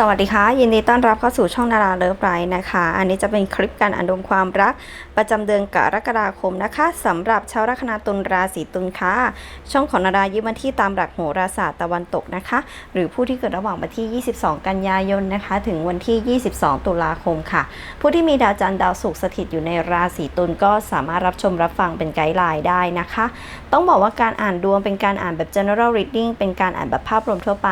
สวัสดีค่ะ ยินดีต้อนรับเข้าสู่ช่องนาราเลิฟไรนะคะ อันนี้จะเป็นคลิปการอ่านดวงความรัก ประจำเดือนกรกฎาคมนะคะสำหรับชาวลัคนาตุลราศีตุลค่ะ ช่องของนารายึดมาที่ตามหลักโหราศาสตร์ตะวันตกนะคะ หรือผู้ที่เกิดระหว่างวันที่ 22 กันยายนนะคะ ถึงวันที่ 22 ตุลาคมค่ะ ผู้ที่มีดาวจันทร์ดาวศุกร์สถิตอยู่ในราศีตุลก็สามารถรับชมรับฟังเป็นไกด์ไลน์ได้นะคะ ต้องบอกว่าการอ่านดวงเป็นการอ่านแบบ general reading เป็นการอ่านแบบภาพรวมทั่วไป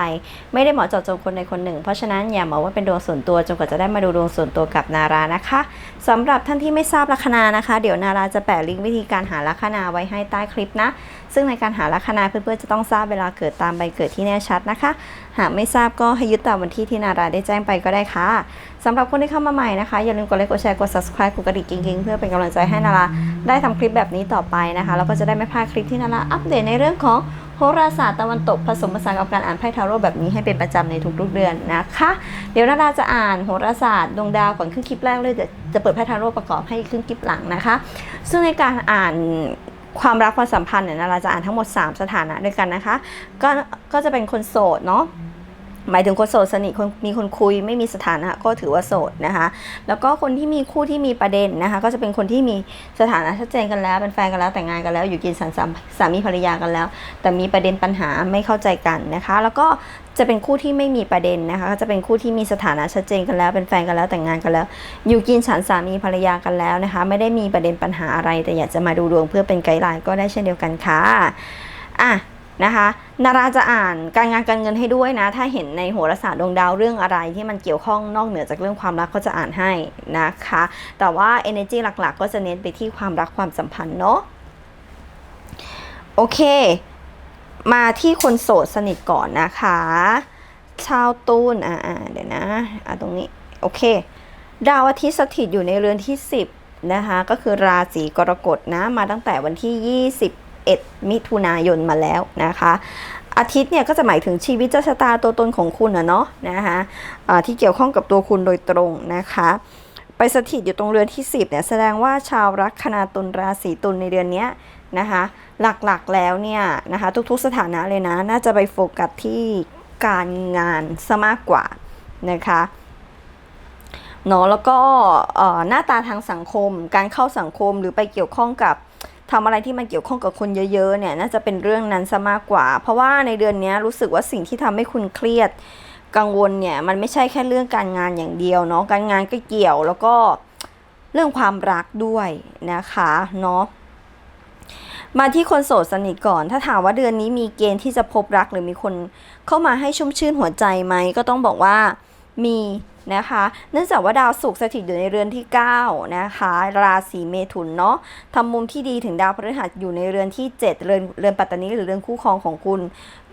ไม่ได้เหมาะเจาะจงคนใดคนหนึ่ง เพราะฉะนั้นอย่ามองว่าเป็นดวงส่วนตัวจนกว่าจะได้มาดูดวงส่วนตัวกับนารานะคะสำหรับท่านที่ไม่ทราบลัคนานะคะ เดี๋ยวนาราจะแปะลิงก์วิธีการหาลัคนาไว้ให้ใต้คลิปนะ ซึ่งในการหาลัคนาเพื่อนๆจะต้องทราบเวลาเกิดตามใบเกิดที่แน่ชัดนะคะ หากไม่ทราบก็ให้ยึดตามวันที่ที่นาราได้แจ้งไปก็ได้ค่ะสำหรับคนที่เข้ามาใหม่นะคะ อย่าลืมกดไลค์กดแชร์กด subscribe กดกระดิ่งกิ๊งๆเพื่อเป็นกำลังใจให้นาราได้ทำคลิปแบบนี้ต่อไปนะคะแล้วก็จะได้ไม่พลาดคลิปที่นาราอัปเดตในเรื่องของ โหราศาสตร์ตะวันตกผสมผสานกับการอ่านไพ่ทาโร่แบบนี้ให้เป็นประจำในทุกๆเดือนนะคะ เดี๋ยวนาราจะอ่านโหราศาสตร์ดวงดาวก่อนขึ้นคลิปแรกเลยเดี๋ยวจะเปิดไพ่ทาโร่ประกอบให้ขึ้นคลิปหลังนะคะ ซึ่งในการอ่านความรักความสัมพันธ์เนี่ยนาราจะอ่านทั้งหมด 3 สถานะด้วยกันนะคะ ก็ก็จะเป็นคนโสดเนาะ หมายถึงคนโสดสนิทคนมีคนคุยไม่มีสถานะก็ถือว่าโสดนะคะ แล้วก็คนที่มีคู่ที่มีประเด็นนะคะ ก็จะเป็นคนที่มีสถานะชัดเจนกันแล้ว เป็นแฟนกันแล้วแต่งงานกันแล้ว อยู่กินสันสามสามีภรรยากันแล้ว แต่มีประเด็นปัญหาไม่เข้าใจกันนะคะ แล้วก็จะเป็นคู่ที่ไม่มีประเด็นนะคะก็จะเป็นคู่ที่มีสถานะชัดเจนกันแล้ว เป็นแฟนกันแล้วแต่งงานกันแล้ว อยู่กินฉันสามีภรรยากันแล้วนะคะ ไม่ได้มีประเด็นปัญหาอะไร แต่อยากจะมาดูดวงเพื่อเป็นไกด์ไลน์ก็ได้เช่นเดียวกันค่ะอะ นะคะนาราจะอ่านการงานการเงินให้ด้วยนะ ถ้าเห็นในโหราศาสตร์ดวงดาวเรื่องอะไรที่มันเกี่ยวข้องนอกเหนือจากเรื่องความรักก็จะอ่านให้นะคะ แต่ว่า energy หลักๆ ก็จะเน้นไปที่ความรักความสัมพันธ์เนาะโอเค มาที่คนโสดสนิทก่อนนะคะ ชาวตูนอ่าเดี๋ยวนะอ่าตรงนี้ โอเค ดาวอาทิตย์สถิตอยู่ในเรือนที่ 10 นะคะ ก็คือราศีกรกฎนะ มาตั้งแต่วันที่ 21มิถุนายนมาแล้วนะคะอาทิตย์เนี่ยก็จะหมายถึงชีวิตเจ้าชะตาตัวตนของคุณนะเนาะนะคะอ่าที่เกี่ยวข้องกับตัวคุณโดยตรงนะคะไปสถิตอยู่ตรงเรือนที่ 10เนี่ยแสดงว่าชาวลัคนาตุลราศีตุลในเดือนเนี้ยนะคะหลักๆแล้วเนี่ยนะคะทุกๆสถานะเลยนะ น่าจะไปโฟกัสที่การงานซะมากกว่านะคะเนาะแล้วก็หน้าตาทางสังคม การเข้าสังคมหรือไปเกี่ยวข้องกับ ทำอะไรที่มันเกี่ยวข้องกับคนเยอะๆเนี่ยน่าจะเป็นเรื่องนั้นซะมากกว่า เพราะว่าในเดือนนี้รู้สึกว่าสิ่งที่ทำให้คุณเครียดกังวลเนี่ยมันไม่ใช่แค่เรื่องการงานอย่างเดียวเนาะการงานก็เกี่ยวแล้วก็เรื่องความรักด้วยนะคะเนาะมาที่คนโสดสนิทก่อน ถ้าถามว่าเดือนนี้มีเกณฑ์ที่จะพบรักหรือมีคนเข้ามาให้ชุ่มชื่นหัวใจไหมก็ต้องบอกว่ามี นะคะ เนื่องจากว่าดาวศุกร์สถิตอยู่ในเรือนที่ 9 นะคะ ราศีเมถุนเนาะทำมุมที่ดีถึงดาวพฤหัสอยู่ในเรือนที่ 7 เรือนเรือนปัตตานีหรือเรือนคู่ครองของคุณ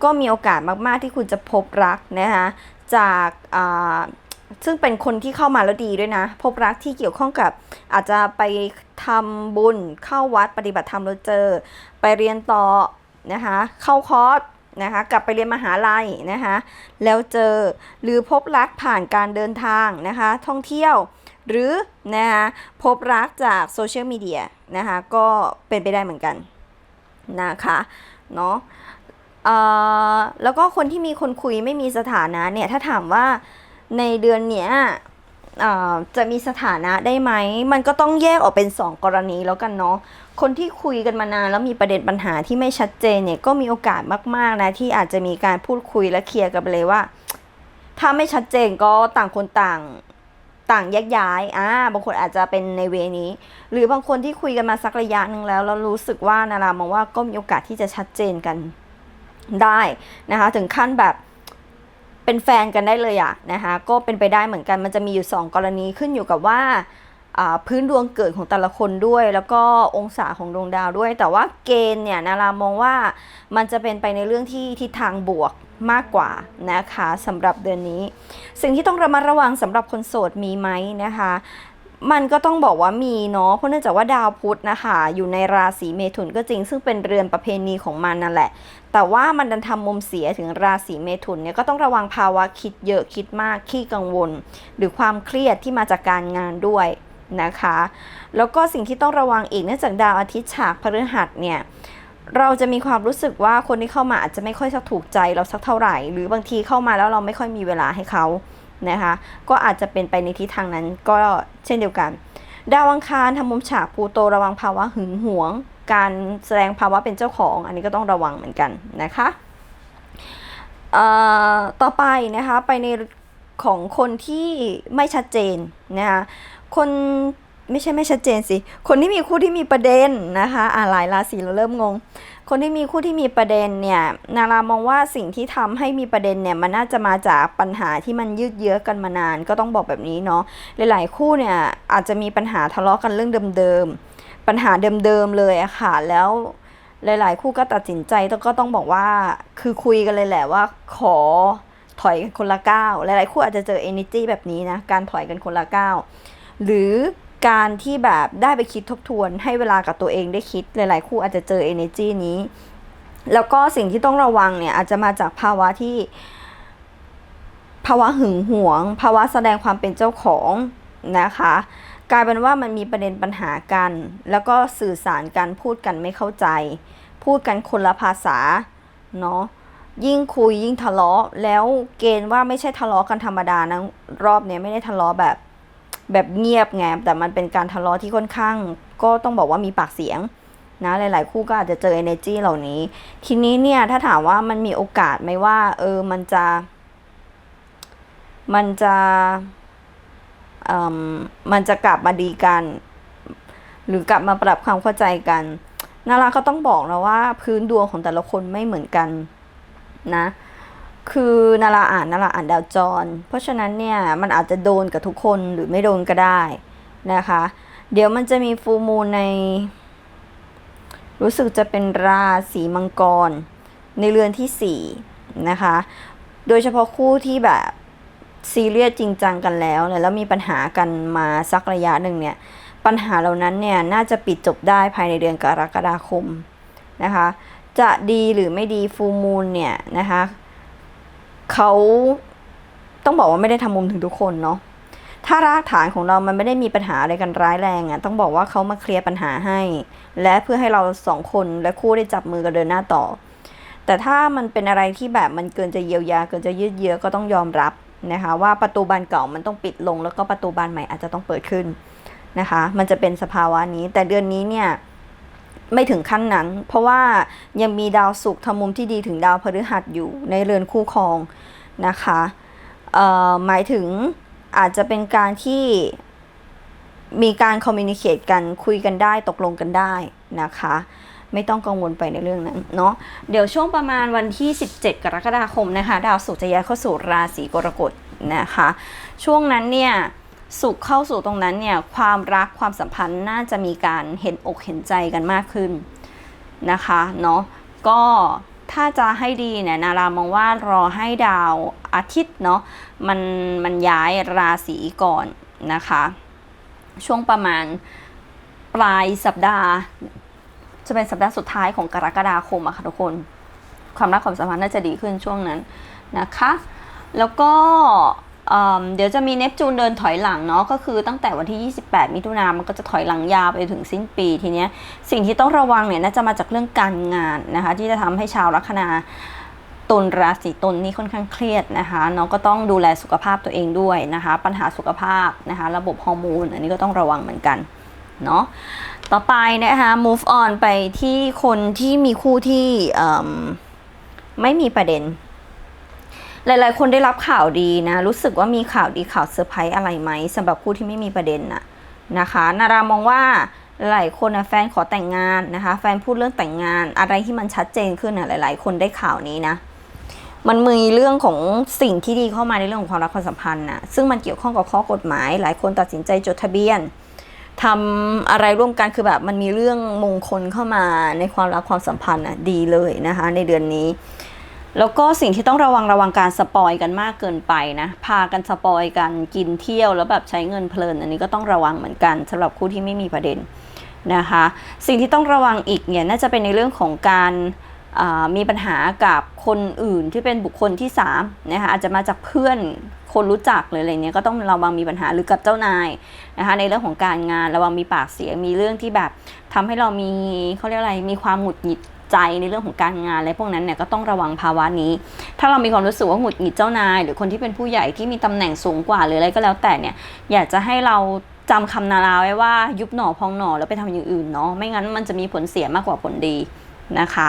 ก็มีโอกาสมากๆที่คุณจะพบรักนะคะจากอ่าซึ่งเป็นคนที่เข้ามาแล้วดีด้วยนะ พบรักที่เกี่ยวข้องกับอาจจะไปทำบุญเข้าวัดปฏิบัติธรรมแล้วเจอ ไปเรียนต่อนะคะ เข้าคอร์ส นะคะกลับไปเรียนมหาลัยนะคะแล้วเจอหรือพบรักผ่านการเดินทางนะคะท่องเที่ยวหรือนะคะพบรักจากโซเชียลมีเดียนะคะก็เป็นไปได้เหมือนกันนะคะเนาะแล้วก็คนที่มีคนคุยไม่มีสถานะเนี่ยถ้าถามว่าในเดือนเนี้ย จะมีสถานะได้ไหม มันก็ต้องแยกออกเป็น 2 กรณีแล้วกันเนาะ คนที่คุยกันมานานแล้วมีประเด็นปัญหาที่ไม่ชัดเจนเนี่ยก็มีโอกาสมากๆนะที่อาจจะมีการพูดคุยและเคลียร์กันไปเลยว่า ถ้าไม่ชัดเจนก็ต่างคนต่างต่างแยกย้าย อ่า บางคนอาจจะเป็นในเวนี้ หรือบางคนที่คุยกันมาสักระยะหนึ่งแล้วแล้วรู้สึกว่านารามองว่าก็มีโอกาสที่จะชัดเจนกันได้นะคะ ถึงขั้นแบบ เป็นแฟนกันได้เลยอะนะคะก็เป็นไปได้เหมือนกันมันจะมีอยู่ 2 กรณีขึ้นอยู่กับว่าพื้นดวงเกิดของแต่ละคนด้วย แล้วก็องศาของดวงดาวด้วย แต่ว่าเกณฑ์เนี่ยนารามองว่ามันจะเป็นไปในเรื่องที่ทิศทางบวกมากกว่านะคะสำหรับเดือนนี้ สิ่งที่ต้องระมัดระวังสำหรับคนโสดมีไหมนะคะ มันก็ต้องบอกว่ามีเนาะเพราะเนื่องจากว่าดาวพุธนะคะอยู่ในราศีเมถุนก็จริง ซึ่งเป็นเรือนประเพณีของมันนั่นแหละ แต่ว่ามันดันทำมุมเสียถึงราศีเมถุนเนี่ยก็ต้องระวังภาวะคิดเยอะคิดมากขี้กังวล หรือความเครียดที่มาจากการงานด้วยนะคะ แล้วก็สิ่งที่ต้องระวังอีกเนื่องจากดาวอาทิตย์ฉากพฤหัสเนี่ยเราจะมีความรู้สึกว่าคนที่เข้ามาอาจจะไม่ค่อยถูกใจเราสักเท่าไหร่ หรือบางทีเข้ามาแล้วเราไม่ค่อยมีเวลาให้เขา นะคะ ก็อาจจะเป็นไปในทิศทางนั้นก็เช่นเดียวกัน ดาวอังคารทำมุมฉากพูโตระวังภาวะหึงหวง การแสดงภาวะเป็นเจ้าของ อันนี้ก็ต้องระวังเหมือนกันนะคะต่อไปนะคะไปในของคนที่ไม่ชัดเจนนะคะคน ไม่ใช่ไม่ชัดเจนสิ คนที่มีคู่ที่มีประเด็นนะคะอ่าหลายราศีเราเริ่มงง คนที่มีคู่ที่มีประเด็นเนี่ย นารามองว่าสิ่งที่ทำให้มีประเด็นเนี่ยมันน่าจะมาจากปัญหาที่มันยืดเยื้อกันมานาน ก็ต้องบอกแบบนี้เนาะ หลายๆคู่เนี่ยอาจจะมีปัญหาทะเลาะกันเรื่องเดิมๆ ปัญหาเดิมๆเลยอะค่ะ แล้วหลายๆ คู่ก็ตัดสินใจแล้วก็ต้องบอกว่าคือคุยกันเลยแหละว่าขอถอยกันคนละก้าว หลายๆ คู่อาจจะเจอ energy แบบนี้นะ การถอยกันคนละก้าว หรือ การที่แบบได้ไปคิดทบทวน ให้เวลากับตัวเองได้คิดหลาย ๆ คู่อาจจะเจอ energy นี้ แล้วก็สิ่งที่ต้องระวังเนี่ยอาจจะมาจากภาวะที่ ภาวะหึงหวง ภาวะแสดงความเป็นเจ้าของนะคะกลายเป็นว่ามันมีประเด็นปัญหากัน แล้วก็สื่อสารกันพูดกันไม่เข้าใจ พูดกันคนละภาษาเนาะยิ่งคุยยิ่งทะเลาะ แล้วเกณฑ์ว่าไม่ใช่ทะเลาะกันธรรมดานะรอบนี้ไม่ได้ทะเลาะแบบ แบบเงียบไงแต่มันเป็นการทะเลาะที่ค่อนข้าง ก็ต้องบอกว่ามีปากเสียงนะหลาย ๆ คู่ก็อาจจะเจอ energy เหล่านี้ ทีนี้เนี่ยถ้าถามว่ามันมีโอกาสไหมว่า เออมันจะ มันจะอ่มมันจะกลับมาดีกัน หรือกลับมาปรับความเข้าใจกันนาราก็ต้องบอกนะว่า พื้นดวงของแต่ละคนไม่เหมือนกันนะ คือนาราอ่านนาราอ่านดาวจร เพราะฉะนั้นเนี่ยมันอาจจะโดนกับทุกคนหรือไม่โดนก็ได้นะคะ เดี๋ยวมันจะมีฟูมูลใน รู้สึกจะเป็นราศีมังกร ในเรือนที่สี่นะคะ โดยเฉพาะคู่ที่แบบซีเรียสจริงจังกันแล้วเนี่ยแล้วมีปัญหากันมาสักระยะหนึ่งเนี่ยปัญหาเหล่านั้นเนี่ยน่าจะปิดจบได้ภายในเดือนกรกฎาคมนะคะ จะดีหรือไม่ดีฟูมูลเนี่ยนะคะ เขาต้องบอกว่าไม่ได้ทำมุมถึงทุกคนเนาะถ้ารากฐานของเรามันไม่ได้มีปัญหาอะไรกันร้ายแรงอะ่ะต้องบอกว่าเขามาเคลียร์ปัญหาให้ และเพื่อให้เราสองคนและคู่ได้จับมือกันเดินหน้าต่อ แต่ถ้ามันเป็นอะไรที่แบบมันเกินจะเยียวยา เกินจะยืดเยื้อก็ต้องยอมรับนะคะ ว่าประตูบานเก่ามันต้องปิดลง แล้วก็ประตูบานใหม่อาจจะต้องเปิดขึ้นนะคะ มันจะเป็นสภาวะนี้ แต่เดือนนี้เนี่ย ไม่ถึงขั้นนั้น เพราะว่ายังมีดาวศุกร์ทำมุมที่ดีถึงดาวพฤหัสอยู่ในเรือนคู่ครองนะคะเอ่อหมายถึงอาจจะเป็นการที่มีการคอมมิวนิเคตกันคุยกันได้ตกลงกันได้นะคะ ไม่ต้องกังวลไปในเรื่องนั้นเนาะเดี๋ยวช่วงประมาณวันที่ 17 กรกฎาคมนะคะ ดาวศุกร์จะย้ายเข้าสู่ราศีกรกฎนะคะ ช่วงนั้นเนี่ย สุขเข้าสู่ตรงนั้นเนี่ยความรักความสัมพันธ์น่าจะมีการเห็นอกเห็นใจกันมากขึ้นนะคะเนาะก็ถ้าจะให้ดีเนี่ยนารามองว่ารอให้ดาวอาทิตย์เนาะมันมันย้ายราศีก่อนนะคะ ช่วงประมาณปลายสัปดาห์ จะเป็นสัปดาห์สุดท้ายของกรกฎาคมอะค่ะทุกคน ความรักความสัมพันธ์น่าจะดีขึ้นช่วงนั้นนะคะ แล้วก็ เเดี๋ยวจะมีเนปจูนเดินถอยหลังเนาะก็คือตั้งแต่วันที่ 28 มิถุนายนมันก็จะถอยหลังยาวไปถึงสิ้นปีทีเนี้ยสิ่งที่ต้องระวังเนี่ยน่าจะมาจากเรื่องการงานนะคะ ที่จะทำให้ชาวลัคนาตุลราศีตุลนี่ค่อนข้างเครียดนะคะเนาะก็ต้องดูแลสุขภาพตัวเองด้วยนะคะ ปัญหาสุขภาพนะคะ ระบบฮอร์โมนอันนี้ก็ต้องระวังเหมือนกันเนาะต่อไปนะคะ move on ไปที่คนที่มีคู่ที่ไม่มีประเด็น หลาย ๆ คนได้รับข่าวดีนะ รู้สึกว่ามีข่าวดีข่าวเซอร์ไพรส์อะไรไหมสำหรับคู่ที่ไม่มีประเด็นน่ะนะคะ นารามองว่าหลายคนนะแฟนขอแต่งงานนะคะ แฟนพูดเรื่องแต่งงานอะไรที่มันชัดเจนขึ้นนะหลาย ๆ คนได้ข่าวนี้นะมันมีเรื่องของสิ่งที่ดีเข้ามาในเรื่องของความรักความสัมพันธ์นะซึ่งมันเกี่ยวข้องกับข้อกฎหมาย หลายคนตัดสินใจจดทะเบียนทำอะไรร่วมกันคือแบบมันมีเรื่องมงคลเข้ามาในความรักความสัมพันธ์อะดีเลยนะคะ ในเดือนนี้ แล้วก็สิ่งที่ต้องระวังระวังการสปอยกันมากเกินไปนะ พากันสปอยกันกินเที่ยวแล้วแบบใช้เงินเพลิน อันนี้ก็ต้องระวังเหมือนกันสำหรับคู่ที่ไม่มีประเด็นนะคะ สิ่งที่ต้องระวังอีกเนี่ยน่าจะเป็นในเรื่องของการมีปัญหากับคนอื่นที่เป็นบุคคลที่3นะคะอาจจะมาจากเพื่อนคนรู้จักหรืออะไรเนี้ยก็ต้องระวังมีปัญหาหรือกับเจ้านายนะคะในเรื่องของการงานระวังมีปากเสียงมีเรื่องที่แบบทำให้เรามีเขาเรียกอะไรมีความหงุดหงิด ใจในเรื่องของการงานอะไรพวกนั้นเนี่ยก็ต้องระวังภาวะนี้ ถ้าเรามีความรู้สึกว่าหงุดหงิดเจ้านาย หรือคนที่เป็นผู้ใหญ่ที่มีตำแหน่งสูงกว่าหรืออะไรก็แล้วแต่เนี่ยอยากจะให้เราจำคำนาราไว้ว่ายุบหนอพองหนอแล้วไปทำอย่างอื่นเนาะไม่งั้นมันจะมีผลเสียมากกว่าผลดีนะคะ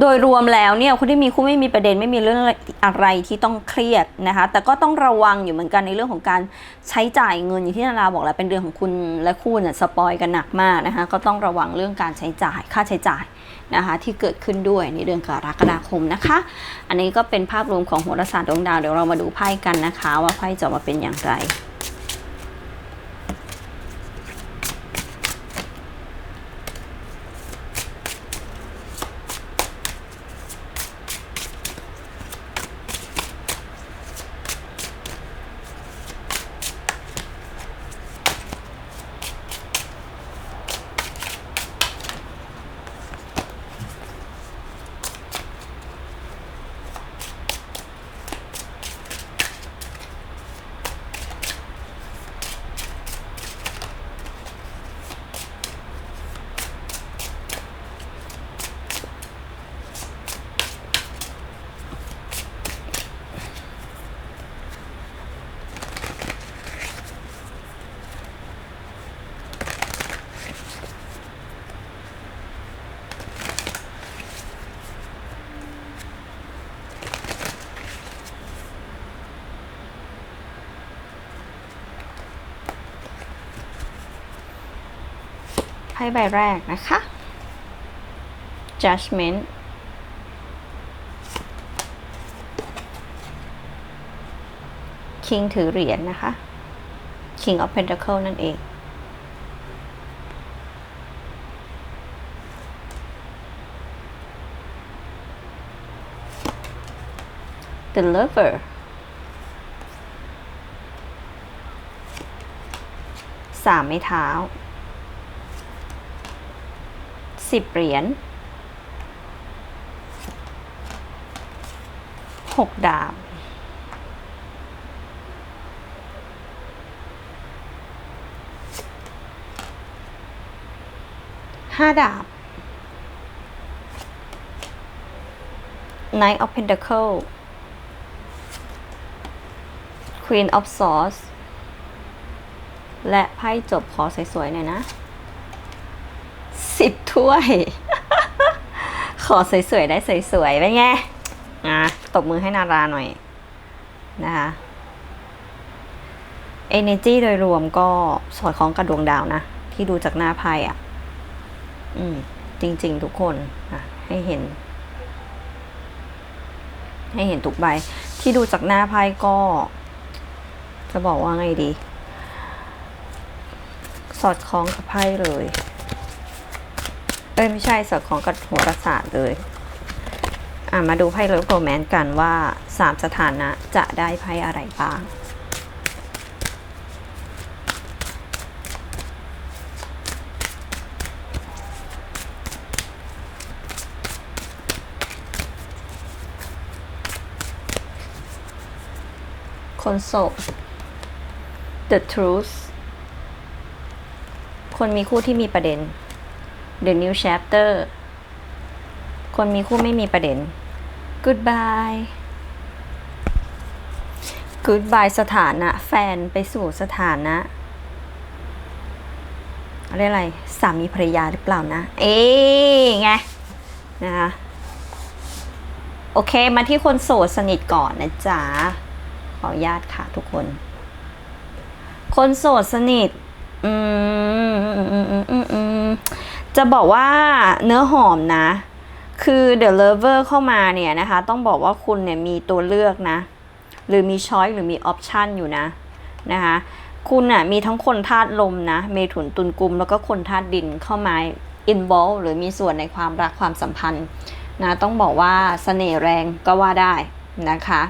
โดยรวมแล้วเนี่ยคนที่มีคู่ไม่มีประเด็นไม่มีเรื่องอะไรที่ต้องเครียดนะคะ แต่ก็ต้องระวังอยู่เหมือนกันในเรื่องของการใช้จ่ายเงินอย่างที่นาราบอกแล้วเป็นเรื่องของคุณและคู่เนี่ยสปอยกันหนักมากนะคะก็ต้องระวังเรื่องการใช้จ่ายค่าใช้จ่ายนะคะที่เกิดขึ้นด้วยในเดือนกรกฎาคมนะคะ อันนี้ก็เป็นภาพรวมของโหราศาสตร์ดวงดาวเดี๋ยวเรามาดูไพ่กันนะคะ ว่าไพ่จะมาเป็นอย่างไร ไพ่ใบแรกนะคะ judgment king ถือเหรียญนะคะ king of pentacle นั่นเอง the lover สามไม้เท้า สิบเหรียญหกดาบห้าดาบ Knight of Pentacle Queen of Swords และไพ่จบขอสวยๆหน่อยนะ ถ้วย ขอสวยๆ ได้สวยๆไปนไงอะตบมือให้นาราหน่อยนะคะ Energy โดยรวมก็สอดคล้องกับดวงดาวนะ ที่ดูจากหน้าไพ่อะ อืม จริง ๆ ทุกคนอะให้เห็น ให้เห็นทุกใบ ที่ดูจากหน้าไพ่ก็ จะบอกว่าไงดี สอดคล้องกับไพ่เลย เอ้ยไม่ใช่สอดคล้องกับโหัวรศาสตร์เลยอะมาดูไพ่เลิฟโรแมนต์กันว่าสามสถานะจะได้ไพ่อะไรบ้างคนโสด The Truth คนมีคู่ที่มีประเด็น The New Chapter คนมีคู่ไม่มีประเด็น Goodbye Goodbye สถานะ แฟนไปสู่สถานะอะไรอะไรสามีภรรยาหรือเปล่านะ เอ๊ไงนะคะโอเค มาที่คนโสดสนิทก่อนนะจ๊ะ ขออนุญาตค่ะทุกคน คนโสดสนิท อืมอืมอืมอืมอืมอืม จะบอกว่าเนื้อหอมนะ คือ The Lover เข้ามาเนี่ยนะคะ ต้องบอกว่าคุณเนี่ยมีตัวเลือกนะ หรือมีช้อยหรือมีออปชันอยู่นะนะคะคุณน่ะมีทั้งคนธาตุลมนะ เมถุนตุลกุม แล้วก็คนธาตุดินเข้ามา involve หรือมีส่วนในความรักความสัมพันธ์นะต้องบอกว่าเสน่ห์แรงก็ว่าได้นะคะ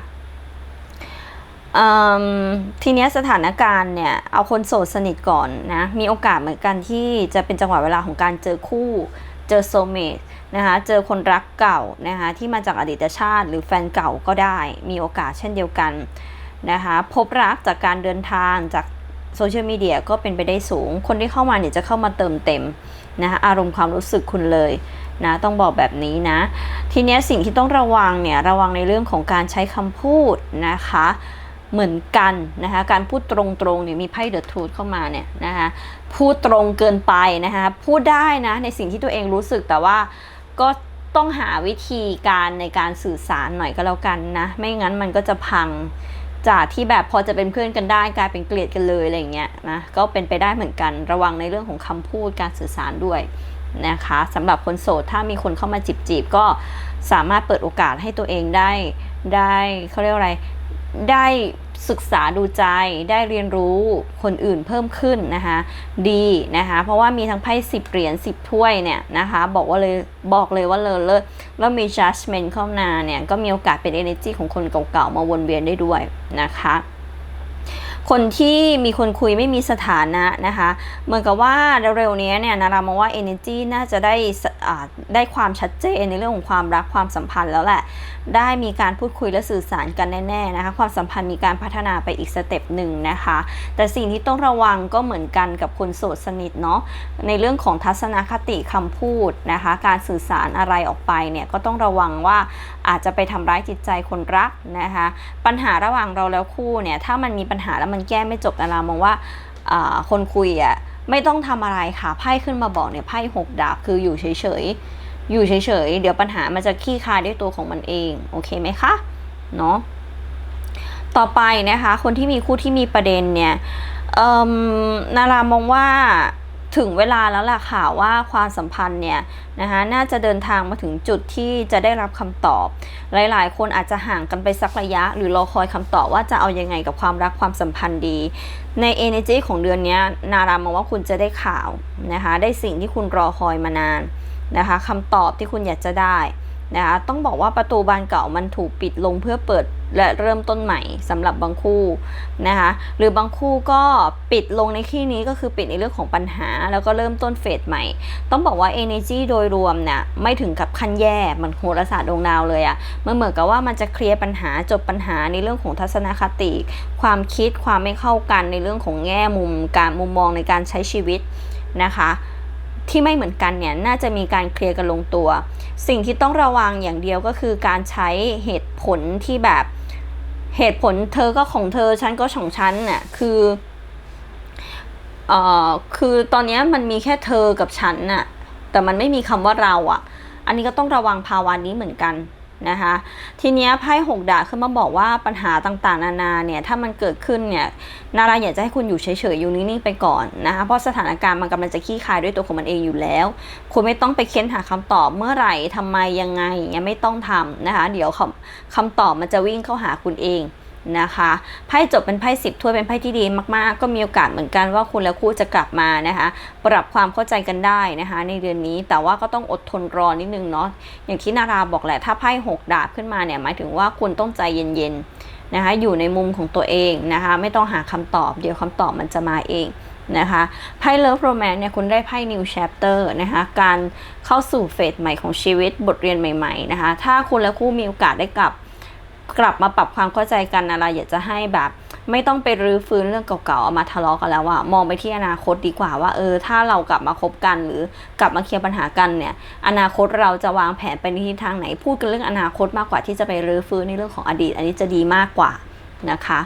ทีเนี้ยสถานการณ์เนี่ยเอาคนโสดสนิทก่อนนะมีโอกาสเหมือนกันที่จะเป็นจังหวะเวลาของการเจอคู่ เจอโซเมตนะคะเจอคนรักเก่านะคะที่มาจากอดีตชาติ หรือแฟนเก่าก็ได้ มีโอกาสเช่นเดียวกันนะคะพบรักจากการเดินทางจากโซเชียลมีเดียก็เป็นไปได้สูง คนที่เข้ามาเนี่ยจะเข้ามาเติมเต็มนะคะอารมณ์ความรู้สึกคุณเลยนะต้องบอกแบบนี้นะ ทีนี้สิ่งที่ต้องระวังเนี่ยระวังในเรื่องของการใช้คำพูดนะคะ เหมือนกันนะคะการพูดตรงๆเนี่ยมีไพ่เดอะทูธเข้ามาเนี่ยนะคะพูดตรงเกินไปนะคะพูดได้นะในสิ่งที่ตัวเองรู้สึกแต่ว่าก็ต้องหาวิธีการในการสื่อสารหน่อยก็แล้วกันนะไม่งั้นมันก็จะพังจากที่แบบพอจะเป็นเพื่อนกันได้กลายเป็นเกลียดกันเลยอะไรเงี้ยนะก็เป็นไปได้เหมือนกันระวังในเรื่องของคำพูดการสื่อสารด้วยนะคะสำหรับคนโสดถ้ามีคนเข้ามาจีบจีบๆก็สามารถเปิดโอกาสให้ตัวเองได้ได้เขาเรียกอะไรได้ ศึกษาดูใจได้เรียนรู้คนอื่นเพิ่มขึ้นนะคะดีนะคะเพราะว่ามีทั้งไพ่สิบเหรียญสิบถ้วยเนี่ยนะคะบอกว่าเลยบอกเลยว่าเลยเลิศแล้วมี judgment เข้ามาเนี่ยก็มีโอกาสเป็น energy ของคนเก่าๆมาวนเวียนได้ด้วยนะคะคนที่มีคนคุยไม่มีสถานะนะคะ เหมือนกับว่าเร็วๆนี้เนี่ยนารามองว่า energy น่าจะได้สอ่าได้ความชัดเจนในเรื่องของความรักความสัมพันธ์แล้วแหละได้มีการพูดคุยและสื่อสารกันแน่ๆนะคะ ความสัมพันธ์มีการพัฒนาไปอีกสเต็ปหนึ่งนะคะ แต่สิ่งที่ต้องระวังก็เหมือนกันกับคนโสดสนิทเนาะในเรื่องของทัศนคติคำพูดนะคะ การสื่อสารอะไรออกไปเนี่ยก็ต้องระวังว่าอาจจะไปทำร้ายจิตใจคนรักนะคะ ปัญหาระหว่างเราแล้วคู่เนี่ยถ้ามันมีปัญหาแล้วมันแก้ไม่จบนารามองว่าคนคุยอะไม่ต้องทำอะไรค่ะไพ่ขึ้นมาบอกเนี่ยไพ่หกดาบคืออยู่เฉยๆ อยู่เฉยๆ เดี๋ยวปัญหามันจะขี้คายด้วยตัวของมันเอง โอเคไหมคะ เนาะ ต่อไปนะคะ คนที่มีคู่ที่มีประเด็นเนี่ยนารามองว่าถึงเวลาแล้วล่ะค่ะว่าความสัมพันธ์เนี่ยนะคะน่าจะเดินทางมาถึงจุดที่จะได้รับคำตอบ หลาย ๆ คนอาจจะห่างกันไปสักระยะ หรือรอคอยคำตอบว่าจะเอายังไงกับความรักความสัมพันธ์ดี ใน energy ของเดือนนี้นารามองว่าคุณจะได้ข่าวนะคะได้สิ่งที่คุณรอคอยมานาน นะคะคำตอบที่คุณอยากจะได้นะคะต้องบอกว่าประตูบานเก่ามันถูกปิดลงเพื่อเปิดและเริ่มต้นใหม่สำหรับบางคู่นะคะหรือบางคู่ก็ปิดลงในที่นี้ก็คือปิดในเรื่องของปัญหา แล้วก็เริ่มต้นเฟสใหม่ ต้องบอกว่า energy โดยรวมเนี่ยไม่ถึงกับขั้นแย่เหมันโหราศาสตร์ดวงดาวเลยอะมันเหมือนกับว่ามันจะเคลียร์ปัญหาจบปัญหาในเรื่องของทัศนคติ ความคิดความไม่เข้ากันในเรื่องของแง่มุมการมุมมองในการใช้ชีวิตนะคะ ที่ไม่เหมือนกันเนี่ยน่าจะมีการเคลียร์กันลงตัว สิ่งที่ต้องระวังอย่างเดียวก็คือการใช้เหตุผลที่แบบเหตุผลเธอก็ของเธอฉันก็ของฉันน่ะคือเอ่อคือตอนนี้มันมีแค่เธอกับฉันน่ะแต่มันไม่มีคำว่าเราอะ อันนี้ก็ต้องระวังภาวะนี้เหมือนกัน นะคะทีเนี้ยไพ่หกดาบขึ้นมาบอกว่าปัญหาต่างๆ นานาเนี่ยถ้ามันเกิดขึ้นเนี่ยนาราอยากจะให้คุณอยู่เฉยๆอยู่นิ่งๆไปก่อนนะคะเพราะสถานการณ์มันกำลังจะขี้คายด้วยตัวของมันเองอยู่แล้ว คุณไม่ต้องไปเค้นหาคำตอบเมื่อไหร่ทำไมยังไงยังไม่ต้องทำนะคะเดี๋ยวคำคำตอบมันจะวิ่งเข้าหาคุณเอง นะคะไพ่จบเป็นไพ่สิบถ้วยเป็นไพ่ที่ดีมากๆ ก็มีโอกาสเหมือนกันว่าคุณและคู่จะกลับมานะคะปรับความเข้าใจกันได้นะคะ ในเดือนนี้แต่ว่าก็ต้องอดทนรอนิดนึงเนาะอย่างที่นาราบอกแหละถ้าไพ่หกดาบขึ้นมาเนี่ยหมายถึงว่าคุณต้องใจเย็นๆนะคะอยู่ในมุมของตัวเองนะคะไม่ต้องหาคำตอบเดี๋ยวคำตอบมันจะมาเองนะคะไพ่เลิฟโรแมนเนี่ยคุณได้ไพ่ new chapter นะคะการเข้าสู่เฟสใหม่ของชีวิตบทเรียนใหม่ๆนะคะถ้าคุณและคู่มีโอกาสได้กลับ กลับมาปรับความเข้าใจกันอะไรอยากจะให้แบบ ไม่ต้องไปรื้อฟื้นเรื่องเก่าๆเอามาทะเลาะกันแล้วอะมองไปที่อนาคตดีกว่าว่าเออถ้าเรากลับมาคบกันหรือกลับมาเคลียร์ปัญหากันเนี่ยอนาคตเราจะวางแผนไปในทิศทางไหนพูดกันเรื่องอนาคตมากกว่าที่จะไปรื้อฟื้นในเรื่องของอดีต อันนี้จะดีมากกว่านะคะ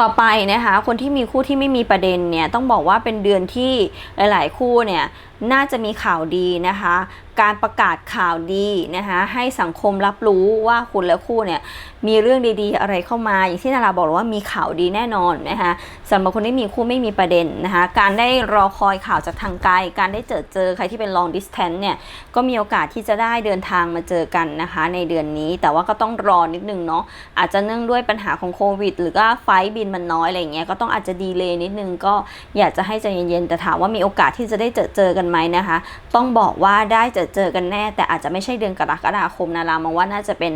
ต่อไปนะคะคนที่มีคู่ที่ไม่มีประเด็นเนี่ยต้องบอกว่าเป็นเดือนที่หลาย ๆ คู่เนี่ยน่าจะมีข่าวดีนะคะ การประกาศข่าวดีนะคะให้สังคมรับรู้ว่าคุณและคู่เนี่ยมีเรื่องดีๆอะไรเข้ามา อย่างที่นาราบอกเลยว่ามีข่าวดีแน่นอนนะคะสำหรับคนที่มีคู่ไม่มีประเด็นนะคะการได้รอคอยข่าวจากทางไกล การได้เจอเจอใครที่เป็น long distance เนี่ยก็มีโอกาสที่จะได้เดินทางมาเจอกันนะคะในเดือนนี้ แต่ว่าก็ต้องรอนิดนึงเนาะอาจจะเนื่องด้วยปัญหาของโควิด หรือว่าไฟบินมันน้อยอะไรเงี้ยก็ต้องอาจจะดีเลย์นิดนึงก็อยากจะให้ใจเย็นๆแต่ถามว่ามีโอกาสที่จะได้เจอเจอกันไหมนะคะ ต้องบอกว่าได้เจอเจอกันแน่ แต่อาจจะไม่ใช่เดือนกรกฎาคมนะรามองว่าน่าจะเป็น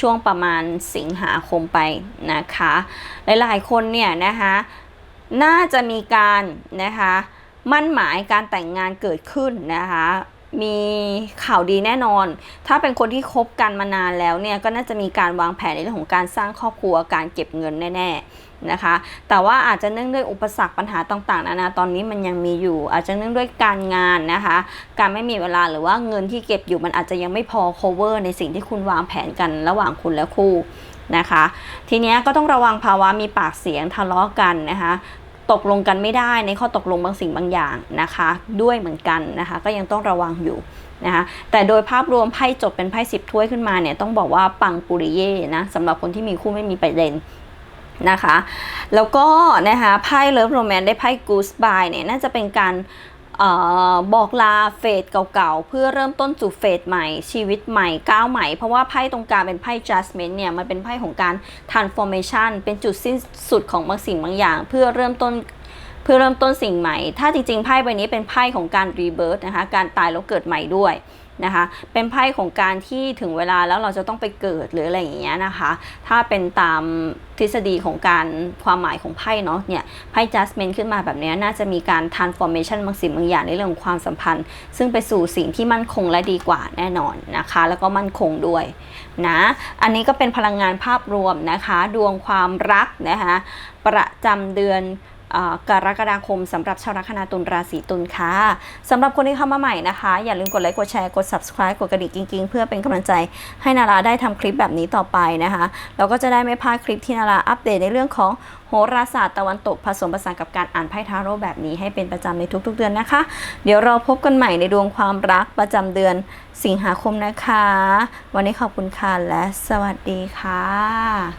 ช่วงประมาณสิงหาคมไปนะคะ หลายๆคนเนี่ยนะคะน่าจะมีการนะคะมั่นหมายการแต่งงานเกิดขึ้นนะคะมีข่าวดีแน่นอน ถ้าเป็นคนที่คบกันมานานแล้วเนี่ยก็น่าจะมีการวางแผนในเรื่องของการสร้างครอบครัวการเก็บเงินแน่ ๆ นะคะ แต่ว่าอาจจะเนื่องด้วยอุปสรรคปัญหาต่างๆนานาตอนนี้มันยังมีอยู่ อาจจะเนื่องด้วยการงานนะคะ การไม่มีเวลาหรือว่าเงินที่เก็บอยู่มันอาจจะยังไม่พอ cover ในสิ่งที่คุณวางแผนกันระหว่างคุณและคู่นะคะ ทีนี้ก็ต้องระวังภาวะมีปากเสียงทะเลาะกันนะคะตกลงกันไม่ได้ในข้อตกลงบางสิ่งบางอย่างนะคะ ด้วยเหมือนกันนะคะ ก็ยังต้องระวังอยู่นะคะแต่โดยภาพรวมไพ่จบเป็นไพ่สิบถ้วยขึ้นมาเนี่ยต้องบอกว่าปังปุริเย่นะสำหรับคนที่มีคู่ไม่มีประเด็น นะคะ แล้วก็นะคะไพ่เลิฟโรแมนได้ไพ่กูสบายเนี่ยน่าจะเป็นการออบอกลาเฟสเก่าๆ เพื่อเริ่มต้นสู่เฟสใหม่ชีวิตใหม่ก้าวใหม่ เพราะว่าไพ่ตรงกลางเป็นไพ่ judgment เนี่ย มันเป็นไพ่ของการ transformation เป็นจุดสิ้นสุดของบางสิ่งบางอย่าง เพื่อเริ่มต้นเพื่อเริ่มต้นสิ่งใหม่ ถ้าจริงๆไพ่ใบนี้เป็นไพ่ของการรีเบิร์นะคะการตายแล้วเกิดใหม่ด้วย นะคะ เป็นไพ่ของการที่ถึงเวลาแล้วเราจะต้องไปเกิดหรืออะไรอย่างเงี้ยนะคะ ถ้าเป็นตามทฤษฎีของการความหมายของไพ่เนาะเนี่ยไพ่ judgment ขึ้นมาแบบเนี้ยน่าจะมีการ transformation บางสิ่งบางอย่างในเรื่องของความสัมพันธ์ ซึ่งไปสู่สิ่งที่มั่นคงและดีกว่าแน่นอนนะคะ แล้วก็มั่นคงด้วยนะอันนี้ก็เป็นพลังงานภาพรวมนะคะ ดวงความรักนะคะประจำเดือน กรกฎาคมสำหรับชาวลัคนาตุลราศีตุลค่ะสำหรับคนที่เข้ามาใหม่นะคะ อย่าลืมกดไลค์กดแชร์กด subscribe กดกระดิ่งกิ๊งๆ เพื่อเป็นกำลังใจให้นาราได้ทำคลิปแบบนี้ต่อไปนะคะแล้วก็จะได้ไม่พลาดคลิปที่นาราอัปเดตในเรื่องของโหราศาสตร์ตะวันตกผสมผสานกับการอ่านไพ่ทาโร่แบบนี้ให้เป็นประจำในทุกๆเดือนนะคะ เดี๋ยวเราพบกันใหม่ในดวงความรักประจำเดือนสิงหาคมนะคะ วันนี้ขอบคุณค่ะและสวัสดีค่ะ